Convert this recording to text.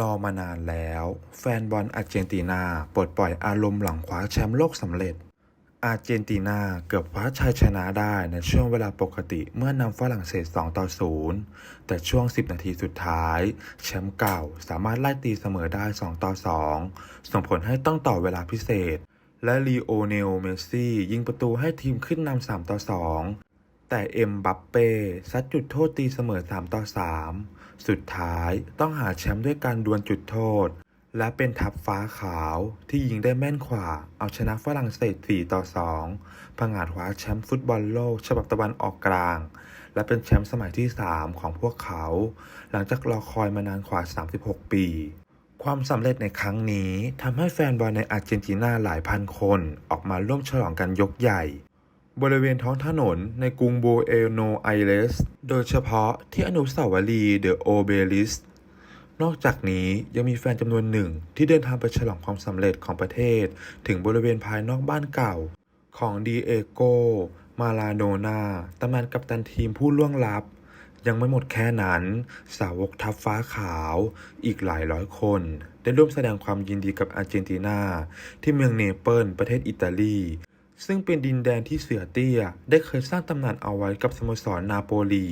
รอมานานแล้ว แฟนบอลอาร์เจนตินาปลดปล่อยอารมณ์หลังคว้าแชมป์โลกสำเร็จ อาร์เจนตินาเกือบคว้าชัยชนะได้ในช่วงเวลาปกติเมื่อนำฝรั่งเศส 2 ต่อ 0 แต่ช่วง 10 นาทีสุดท้าย แชมป์เก่าสามารถไล่ตีเสมอได้ 2 ต่อ 2 ส่งผลให้ต้องต่อเวลาพิเศษ และลีโอเนล เมสซี่ ยิงประตูให้ทีมขึ้นนำ3ต่อ 2 แต่เอ็มบัปเป้ซัดจุดโทษตีเสมอ 3 ต่อ 3 สุดท้ายต้องหาแชมป์ด้วยการดวลจุดโทษ และเป็นทัพฟ้าขาวที่ยิงได้แม่นกว่าเอาชนะฝรั่งเศส 4 ต่อ2ผงาดคว้าแชมป์ฟุตบอลโลก ฉบับตะวันออกกลาง และเป็นแชมป์สมัยที่ 3 ของพวกเขา หลังจากรอคอยมานานกว่า 36 ปี ความสำเร็จในครั้งนี้ทำให้แฟนบอลในอาร์เจนตินาหลายพันคนออกมาร่วมฉลองกันยกใหญ่ บริเวณท้องถนนในกรุงโบเอโนไอเรสโดยเฉพาะที่อนุสาวรีย์เดอะโอเบลิส นอกจากนี้ยังมีแฟนจำนวนหนึ่งที่เดินทางไปฉลองความสำเร็จของประเทศ ถึงบริเวณภายนอกบ้านเก่า ของดีเอโก มาลาโดนาตำนานกัปตันทีมผู้ล่วงลับ ยังไม่หมดแค่นั้น สาวกทัพฟ้าขาวอีกหลายร้อยคน ได้ร่วมแสดงความยินดีกับอาร์เจนตินาที่เมืองเนเปิลประเทศอิตาลี ซึ่งเป็นดินแดนที่เสือเตี้ย ได้เคยสร้างตำนานเอาไว้กับสโมสรนาโปลี